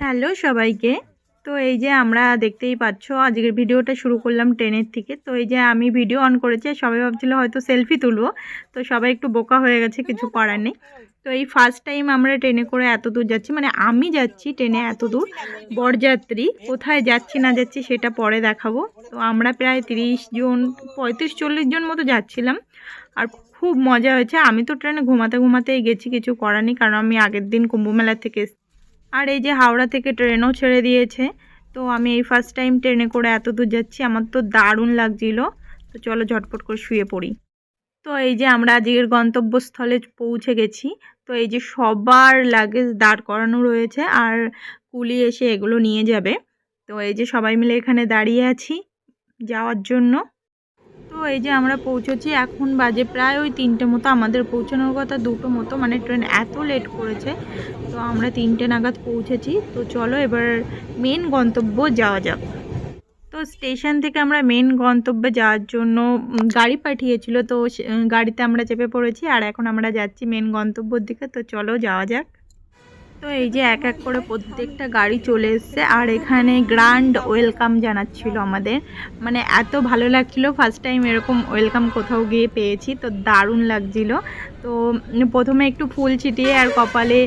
Hello সবাইকে। তো এই যে আমরা দেখতেই পাচ্ছ, আজকের ভিডিওটা শুরু করলাম ট্রেনের থেকে। তো এই যে আমি ভিডিও অন করেছি সবাই ভাবছিল হয়তো সেলফি তুলবো। তো সবাই একটু বোকা হয়ে গেছে, কিছু করার নেই। তো এই ফার্স্ট টাইম আমরা ট্রেনে করে এত দূর যাচ্ছি মানে আমি যাচ্ছি ট্রেনে এত দূর। বরযাত্রী, কোথায় যাচ্ছি না যাচ্ছি সেটা পরে দেখাবো। তো আমরা প্রায় তিরিশ জন, পঁয়ত্রিশ চল্লিশ জন মতো যাচ্ছিলাম। আর খুব মজা হয়েছে, আমি তো ট্রেনে ঘুমাতে ঘুমাতেই গেছি, কিছু করার নেই, কারণ আমি আগের দিন কুম্ভমেলা থেকে এসেছি। আর এই যে হাওড়া থেকে ট্রেনও ছেড়ে দিয়েছে, তো আমি এই ফার্স্ট টাইম ট্রেনে করে এত দূর যাচ্ছি, আমার তো দারুণ লাগছিল। তো চলো ঝটপট করে শুয়ে পড়ি। তো এই যে আমরা আজকের গন্তব্যস্থলে পৌঁছে গেছি, তো এই যে সবার লাগেজ দাঁড় করানো রয়েছে আর কুলি এসে এগুলো নিয়ে যাবে। তো এই যে সবাই মিলে এখানে দাঁড়িয়ে আছি যাওয়ার জন্য। এই যে আমরা পৌঁছেছি এখন বাজে প্রায় ওই তিনটে মতো। আমাদের পৌঁছানোর কথা দুটো মতো মানে ট্রেন এত লেট করেছে। তো আমরা তিনটে নাগাদ পৌঁছেছি। তো চলো এবার মেন গন্তব্য যাওয়া যাক। তো স্টেশন থেকে আমরা মেন গন্তব্যে যাওয়ার জন্য গাড়ি পাঠিয়েছিল। তো গাড়িতে আমরা চেপে পড়েছি। আর এখন আমরা যাচ্ছি মেন গন্তব্যর দিকে। তো চলো যাওয়া যাক। তো এই যে এক এক করে প্রত্যেকটা গাড়ি চলে এসছে, আর এখানে গ্র্যান্ড ওয়েলকাম জানাচ্ছিল আমাদের। মানে এত ভালো লাগছিল ফার্স্ট টাইম এরকম ওয়েলকাম কোথাও গিয়ে পেয়েছি, তো দারুণ লাগছিল। তো প্রথমে একটু ফুল ছিটিয়ে আর কপালে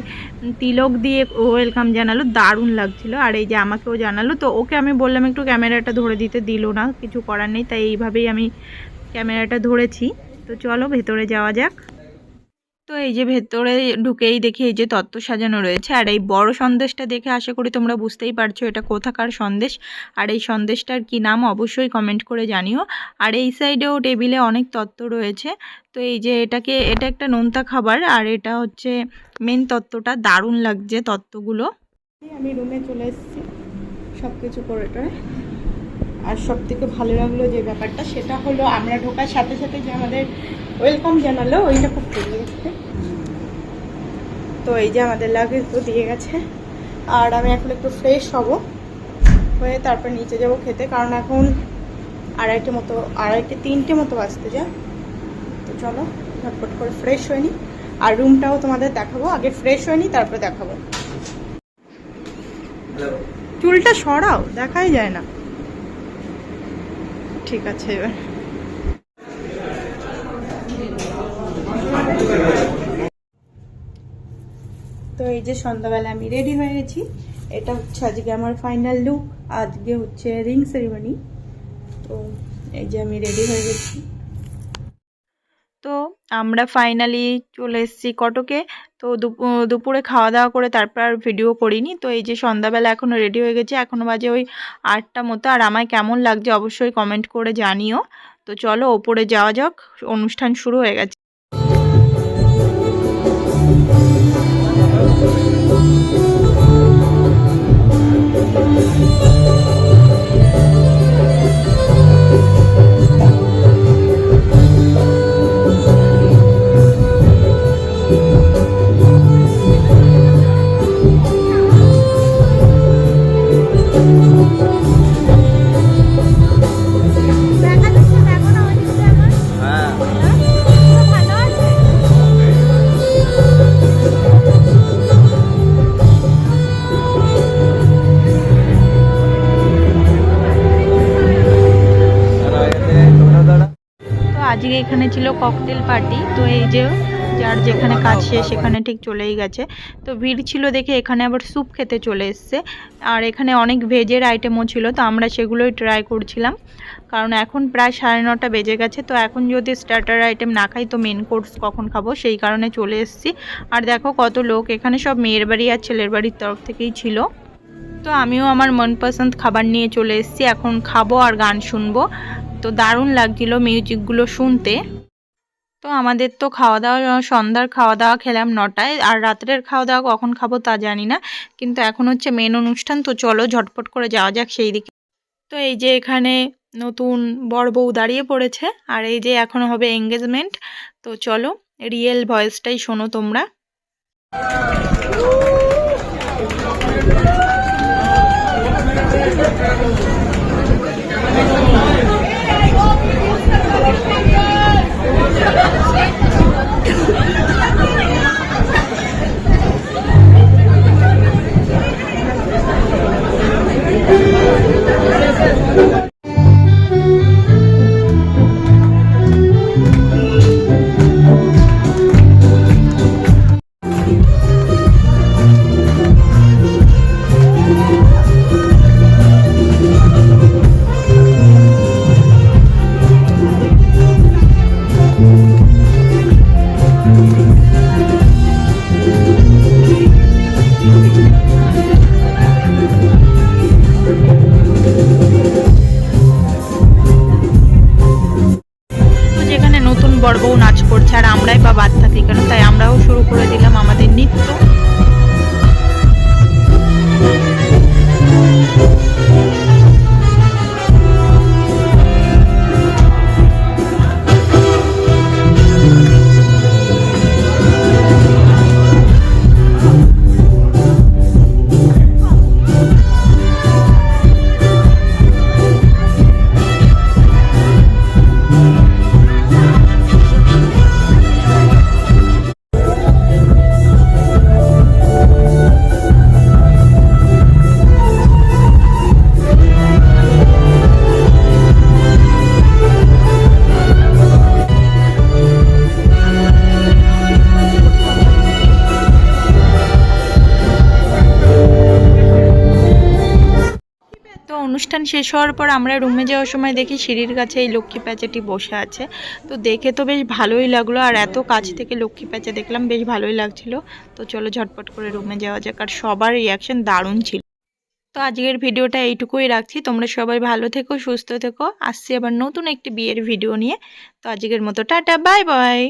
তিলক দিয়ে ওয়েলকাম জানালো, দারুণ লাগছিল। আর এই যে আমাকেও জানালো, তো ওকে আমি বললাম একটু ক্যামেরাটা ধরে দিতে, দিল না, কিছু করার নেই, তাই এইভাবেই আমি ক্যামেরাটা ধরেছি। তো চলো ভেতরে যাওয়া যাক। তো এই যে ভেতরে ঢুকেই দেখি এই যে তত্ত্ব সাজানো রয়েছে। আর এই বড় সন্দেশটা দেখে আশা করি তোমরা বুঝতেই পারছ এটা কোথাকার সন্দেশ। আর এই সন্দেশটার কি নাম অবশ্যই কমেন্ট করে জানিও। আর এই সাইডেও টেবিলে অনেক তত্ত্ব রয়েছে। তো এই যে এটাকে, এটা একটা নোনতা খাবার আর এটা হচ্ছে মেন তত্ত্বটা, দারুণ লাগছে তত্ত্বগুলো। আমি রুমে চলে এসেছি সব কিছু করে আর সব থেকে ভালো লাগল যে ব্যাপারটা, সেটা হলো আমরা ঢোকার সাথে সাথে যে আমাদের ওয়েলকাম জানালো, ওইটা খুব চলে গেছে তো এই যে আমাদের লাগেজ তো দিয়ে গেছে। আর আমি এখন একটু ফ্রেশ হব। হয়ে তারপর নিচে যাব খেতে কারণ এখন আড়াইটে মতো আড়াইটে তিনটে মতো বাজতে যা। তো চলো ঝটপট করে ফ্রেশ হয়ে নি। আর রুমটাও তোমাদের দেখাবো। আগে ফ্রেশ হয়ে নি তারপরে দেখাবো। চুলটা সরাও দেখাই যায় না। ঠিক আছে এবার। তো এই যে সন্ধ্যাবেলা আমি রেডি হয়ে গেছি। এটা হচ্ছে আজকে আমার ফাইনাল লুক আজকে হচ্ছে রিং সেরিমনি তো এই যে আমি রেডি হয়ে গেছি। তো আমরা ফাইনালি চলে এসেছি কটকে। তো দুপু- দুপুরে খাওয়া দাওয়া করে তারপর আর ভিডিও করিনি। তো এই যে সন্ধ্যাবেলা এখনও রেডি হয়ে গেছে। এখনও বাজে ওই আটটা মতো। আর আমায় কেমন লাগছে অবশ্যই কমেন্ট করে জানিও। তো চলো ওপরে যাওয়া যাক। অনুষ্ঠান শুরু হয়ে গেছে। এখানে ছিল ককটেল পার্টি তো এই যে যার যেখানে কাজ শেষ সেখানে ঠিক চলেই গেছে। তো ভিড় ছিল দেখে এখানে আবার স্যুপ খেতে চলে এসছে। আর এখানে অনেক ভেজের আইটেমও ছিল তো আমরা সেগুলোই ট্রাই করছিলাম। কারণ এখন প্রায় সাড়ে নটা বেজে গেছে তো এখন যদি স্টার্টার আইটেম না খাই তো মেন কোর্স কখন খাব? সেই কারণে চলে এসেছি। আর দেখো কত লোক এখানে সব মেয়ের বাড়ি আর ছেলের বাড়ির তরফ থেকেই ছিল। তো আমিও আমার মনপসন্দ খাবার নিয়ে চলে এসেছি। এখন খাব আর গান শুনব। তো দারুণ লাগছিল মিউজিকগুলো শুনতে। তো আমাদের তো খাওয়া দাওয়া সন্ধ্যার খাওয়া দাওয়া খেলাম নটায়। আর রাত্রের খাওয়া দাওয়া কখন খাব তা জানি না। কিন্তু এখন হচ্ছে মেন অনুষ্ঠান, তো চলো ঝটপট করে যাওয়া যাক সেই দিকে। তো এই যে এখানে নতুন বর বউ দাঁড়িয়ে পড়েছে। আর এই যে এখন হবে এঙ্গেজমেন্ট তো চলো রিয়েল ভয়েসটাই শোনো তোমরা। বউ নাচ করছে, আর আমরাই বা বাদ থাকি কেন? তাই আমরাও শুরু করে দিলাম আমাদের নৃত্য। অনুষ্ঠান শেষ হওয়ার পর আমরা রুমে যাওয়ার সময় দেখি সিঁড়ির কাছে এই লক্ষ্মী প্যাঁচাটি বসে আছে। তো দেখে তো বেশ ভালোই লাগল। আর এত কাছ থেকে লক্ষ্মী প্যাঁচা দেখলাম, বেশ ভালোই লাগছিল। তো চলো ঝটপট করে রুমে যাওয়া যাক। আর সবার রিয়াকশন দারুণ ছিল। তো আজকের ভিডিওটা এইটুকুই রাখছি। তোমরা সবাই ভালো থেকো, সুস্থ থেকো। আসছি আবার নতুন একটি বিয়ের ভিডিও নিয়ে। তো আজকের মতো টাটা বাই বাই